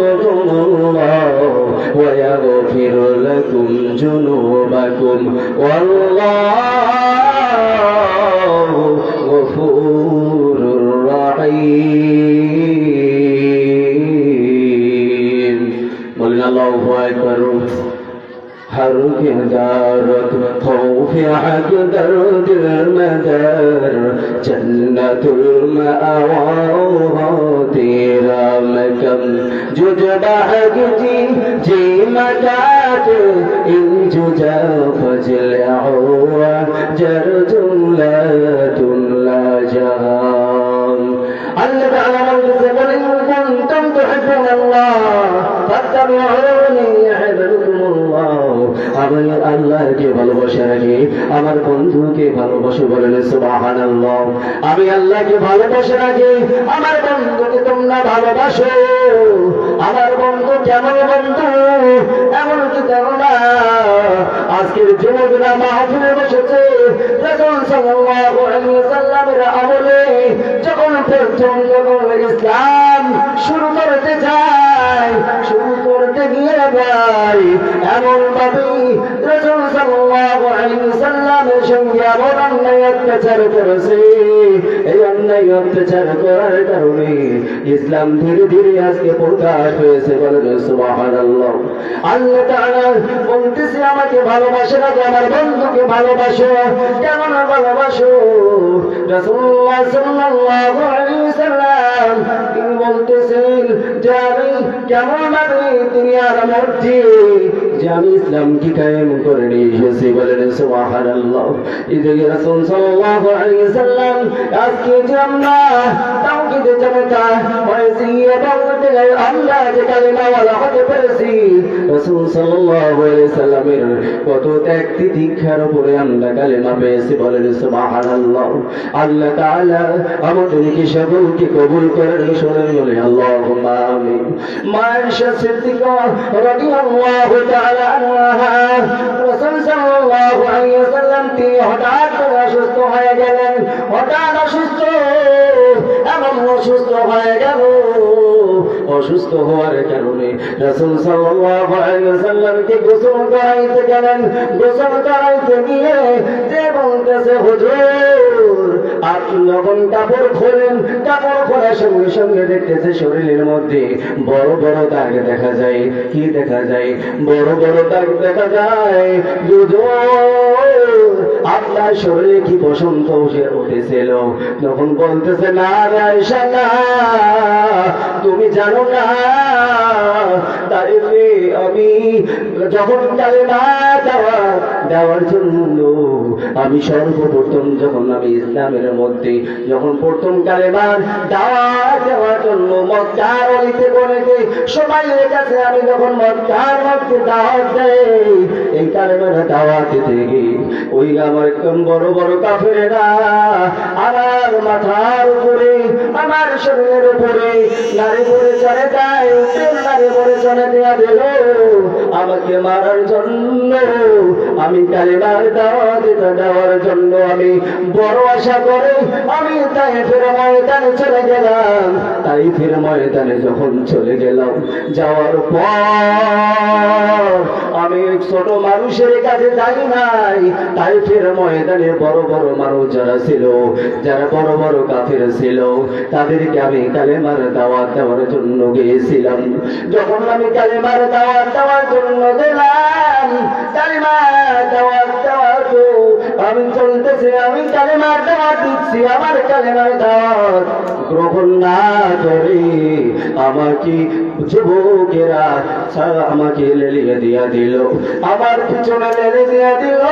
الله ويغفر لكم ذنوبكم والله غفور هر كدارت خوف حق درد المدار جنة المأوى تیرا مکم ججبا حق جی جی مکات ان ججا فجل عوا جر جملة لا جهان আল্লাহকে ভালোবাসা রাখি, আমার বন্ধুকে ভালোবাসো বলেন সুবহানাল্লাহ। আমি আল্লাহকে ভালোবাসা রাখি, আমার বন্ধুকে তোমরা ভালোবাসো। আমার বন্ধু কেমন বন্ধু? এমন কি জানো না আজকের যুবকরা মাহফিলে বসেছে, রাসূল সাল্লাল্লাহু আমলে যখন প্রথম যখন ইসলাম শুরু করতে যায় শুরু করতে গিয়ে ভাই এমন ভাবে রাসূল সাল্লাল্লাহু আলাইহি ওয়াসাল্লামের সঙ্গে এমন অন্যায় অত্যাচার ইসলাম ধীরে ধীরে আজকে প্রকাশ হয়েছে আল্লাহ বলতেছে, আমাকে ভালোবাসে না আমার বন্ধুকে ভালোবাসো। কেমন ভালোবাসো? রাসূলুল্লাহ সাল্লাল্লাহু আলাইহি যে আমি কেমন আমি কায়েম করে নিয়ে এসেছি। বলেন সুবহানাল্লাহ। এদিকে রাসূল সাল্লাল্লাহু আলাইহি ওয়াসাল্লাম আজকে যে আমরা তাওহীদে জনতা হয়েছি এবং আমরা যে কালিমাওয়ালা হতে পেরেছি, রাসূল সাল্লাল্লাহু আলাইহি ওয়াসাল্লামের কত ত্যাগ তিতিক্ষার উপরে আমরা কালিমা পেয়েছি বলেন সুবহানাল্লাহ। আল্লাহ তাআলা আমাদেরকে সকলকে কবুল করেন, শোনেন বলে আল্লাহুম্মা আমিন। মায়েশা সিদ্দিকা রাদিয়াল্লাহু তাআলা আনহা, রাসূল সাল্লাল্লাহু আলাইহি ওয়াসাল্লাম, তিনি হঠাৎ করে অসুস্থ হয়ে গেলেন। হঠাৎ অসুস্থ, এমন অসুস্থ হয়ে গেল। অসুস্থ হওয়ার কারণে রাসূল সাল্লাল্লাহু আলাইহি ওয়াসাল্লামকে গোসল করাইতে গেলেন। গোসল করাইতে গিয়ে যে বলতেছে, হুজুর শরীরের মধ্যে বড় বড় দাগ দেখা যায়। কি দেখা যায়? বড় বড় দাগ দেখা যায়। আপনার শরীরে কি বসন্ত উঠে উঠেছিল? তখন বলতেছে, না তুমি জানো না তাই আমি যখন তারে না দেওয়া দেওয়ার জন্য আমি সর্বপ্রথম যখন আমি ইসলামের মধ্যে যখন প্রথম কালেমার দাওয়াত দেওয়ার জন্য মক্কার অলিতে বলেছে সবাই কাছে আমি যখন মক্কার মধ্যে দাওয়াত দেয় এই কালেমার দাওয়াত থেকে ওই আমার একদম বড় বড় কাফেরেরা? আমার মাথার উপরে, আমার শরীরের উপরে নারী পরে চলে যায় নারী পরে চলে দেয়া দিল আমাকে মারার জন্য, আমি কালিমার দাওয়াত দেওয়ার জন্য আমি বড় আশা করে, আমি তাই ফের ময়দানে চলে গেলাম। তাই ফের ময়দানে যখন চলে গেলাম, যাওয়ার পর আমি ছোট মানুষের কাছে যাই নাই তাই ফের ময়দানে বড় বড় মানুষ যারা ছিল, যারা বড় বড় কাফের ছিল, তাদেরকে আমি কালেমার দাওয়াত দেওয়ার জন্য গিয়েছিলাম। যখন আমি কালেমার দাওয়াত দেওয়ার জন্য গেলাম, কালেমার দাওয়াত দেওয়ার আমি চলতেছি, আমি কালেমার দাওয়াত দিচ্ছি, আমার কালেমার দাওয়াত গ্রহণ না করে। আমাকে যুবকেরা সারা আমাকে লেলিয়ে দিয়া দিল। আমার পিছনে লেলে দিয়া দিল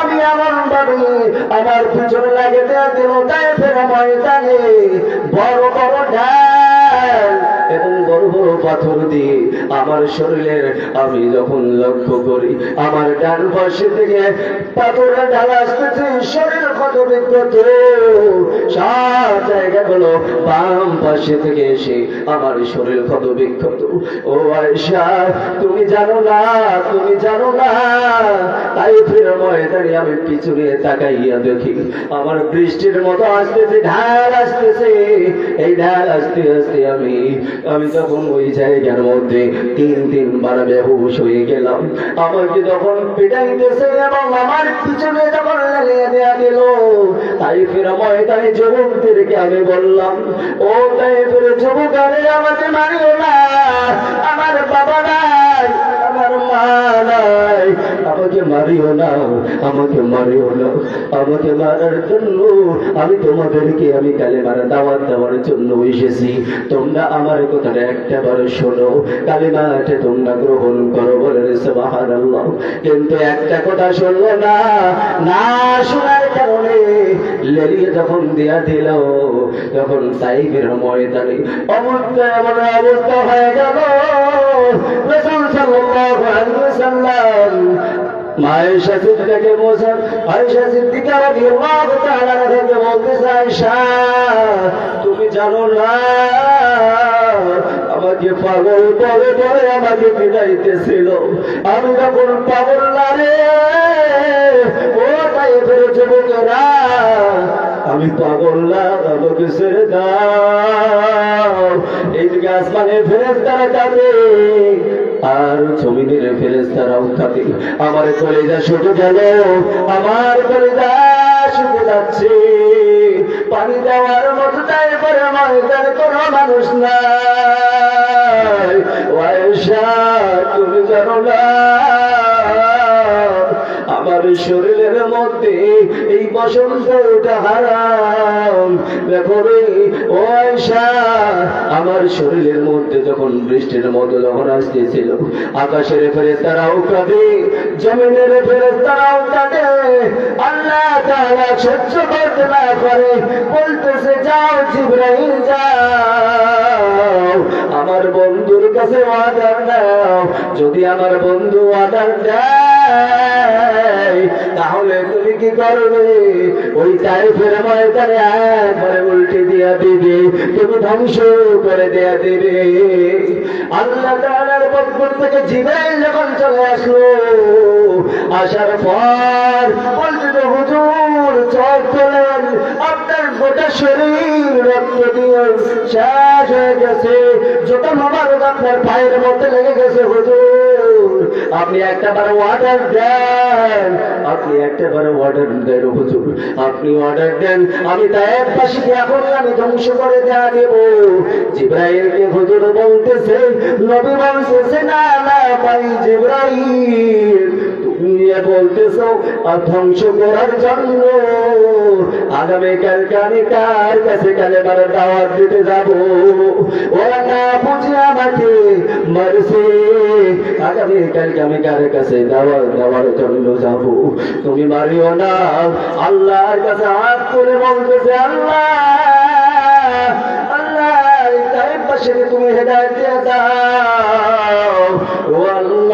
আমি আমার বাড়ি, আমার পিছনে লাগে দেয়া দিল তাই ফের ময়দানে। বড় বড় ঢাল এবং বড় বড় পাথর দিয়ে আমার শরীরের আমি যখন লক্ষ্য করি, আমার ডান পাশে থেকে পাথরের ঢাল আসতেছে শরীর কত বিক্ষত। সব বাম পাশে থেকে এসে আমার শরীর কত বিক্ষত। ও আয়সা তুমি জানো না, তুমি জানো না। তাই ফিরে ময়দানে আমি তাকাইয়া দেখি, আমার বৃষ্টির মতো আসতেছে, ঢাল আসতেছে। এই ঢাল আসতে আসতে আমি আমি তখন ওই জায়গার মধ্যে তিন তিনবার বেহুশ হয়ে গেলাম, আমাকে যখন পিটাইতেছে এবং আমার পিছনে যখন লাগিয়ে দেয়া তাই ফের ময়দানে যুবকদেরকে আমি বললাম, ও তাই ফের যুবক, আরে আমাকে মারিও না, আমার বাবা নাই, আমার মা নাই আমাকে মারিও না, আমাকে মারিও না, আমাকে মারার জন্য আমি তোমাদেরকে আমি কালে মারা দাওয়াত দেওয়ার জন্য এসেছি। তোমরা আমার কথাটা একটা বার শোনো কালে মাঠে তোমরা গ্রহণ করো বলে সুবাহান কিন্তু একটা কথা শুনলো না না শোনার কারণে লেলিয়ে যখন দেয়া দিল, তখন সাইফের ময়দানে অমুক্ত এমন অবস্থা হয়ে গেল। রসুল সাল্লাল্লাহু সাথে থেকে মোসার আয়েশা সিদ্দিকা রাদিয়াল্লাহু তাআলা থেকে আয়েশা, তুমি জানো না, আমাকে পাগল বলে বলে আমাকে পিটাইতেছিল আমি যখন পাগল না রে, ও তাই ফেরে যুবকেরা আমি পাগল না, আমাকে ছেড়ে দাও। এইদিকে আসমানের ফেরেস তারা কাঁদে। আর জমিনের ফেরেস তারাও কাঁদে আমার কলেজা শুধু গেল আমার কলেজা শুধু যাচ্ছে। পানি দেওয়ার মতো তাই করে আমার কোনো মানুষ নাই। তুমি জানো না আমার শরীরের মধ্যে এই বসন্ত ওটা হারাম। দেখো রে, ও আমার শরীরের মধ্যে যখন বৃষ্টির মতো যখন আসতেছিল, আকাশের ফেরে তারাও কাঁদে, জমিনের ফেরে তারাও কাঁদে। আল্লাহ তাআলা সহ্য করতে না পারে, বলতেছে, যাও জিব্রাইল, যাও। আমার বন্ধুর কাছে অর্ডার দাও। যদি আমার বন্ধু অর্ডার দেয় তাহলে তুমি কি করবে? ওই তারিফের ময়দানে একবারে উল্টে দিয়া দিবে, তুমি ধ্বংস করে দেয়া দিবে। আল্লাহ তাআলার পক্ষ থেকে জিব্রাইল যখন চলে আসলো, আসার পর বলতে তো হুজুর, চোখ তোলেন আপনার গোটা শরীর রক্ত দিয়ে শেষ হয়ে গেছে, যত মামার আপনার পায়ের মধ্যে লেগে গেছে, হুজুর। আপনি একটা বার অর্ডার দেন। আপনি একটা বার অর্ডার দেন, হুজুর। আপনি অর্ডার দেন, আমি তা এক পাশে এখনই আমি ধ্বংস করে দেওয়া দেব। জিব্রাইলকে হুজুর বলতেছে, নবী বলতেছে, না না, ভাই জিব্রাইল তুমি বলতেছ, আর ধ্বংস করার জন্য। আগামীকালকে আমি কার কাছে কালে মারা দাওয়াত দিতে যাব? ওরা না বুঝে আমাকে মারছে। আগামীকালকে আমি কার কাছে দাওয়াত দেওয়ার জন্য যাব? তুমি মারিও না। আল্লাহর কাছে হাত করে বলতেছে, আল্লাহ আল্লাহ তাই পাশে তুমি হেদায়ত দিয়ে দাও। ও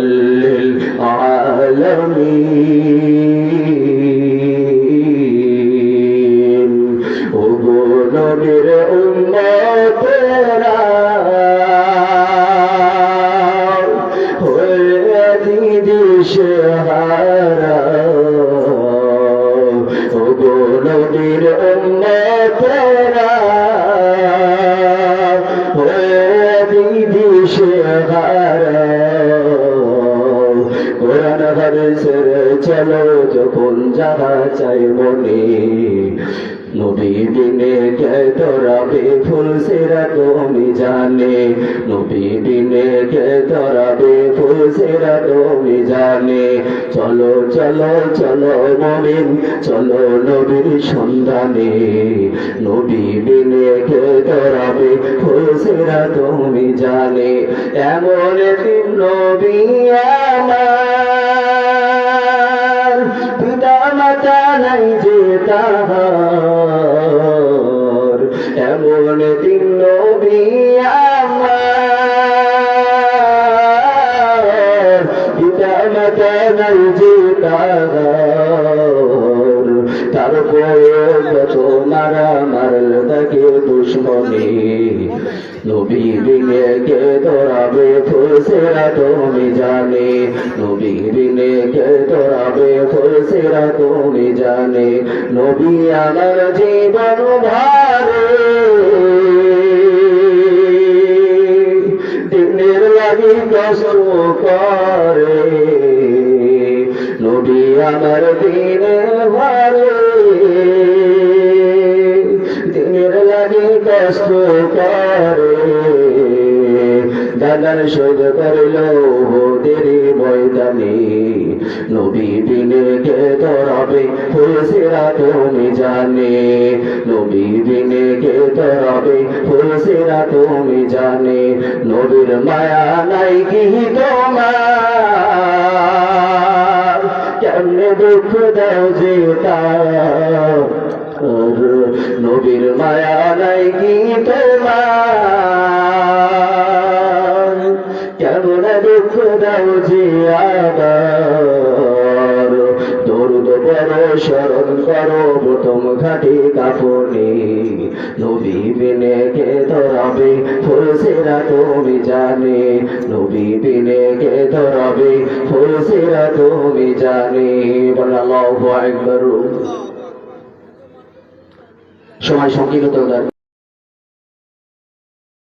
للعالمين. চাই মনে নবী বিনে কে তোরাবে ফুল, সেরা তুমি জানে। নবী বিনে কে তোরাবে ফুল ফুলসেরা তুমি জানে। চলো চলো চলো মমিন, চলো নবীর সন্ধানে। নবী বিনে কে ধরাবে ফুলসেরা তুমি জানে। এমন নবী আমার নাই যে তাহার, এমন দিন নাই যে তাহার। তারপরে মারা মারল তাকে দুশ্মনী, নবী বিনে কে তোরাবে ফুলসেরা তুমি জানে, নবী বিনে কে তোরাবে ফুলসেরা তুমি জানে? নবী আমার জীবন ভারে। দিনের লাগি কষ্ট করে। নবী আমার দিনে ভারে। দিনের লাগি কষ্ট করে। দাদার সহ্য করল দেরি ময়দানে নবী বিনে কে তরাবে ফুলসেরা তুমি জানে। নবী বিনে কে তরাবে ফুলসেরা তুমি জানে। নবীর মায়া নাই কি তোমার? কেমনে দুঃখ দাও যে নবীর মায়া নাই কি তোমার? দুঃখ দাও যে আবার। দরুদ বড় স্মরণ করো, প্রথম নবী বিনে কে ধরাবে, ফুলসেরা তুমি জানে। নবী বিনে কে ধরাবে, ফুলসেরা তুমি জানে। বলা একবার সময়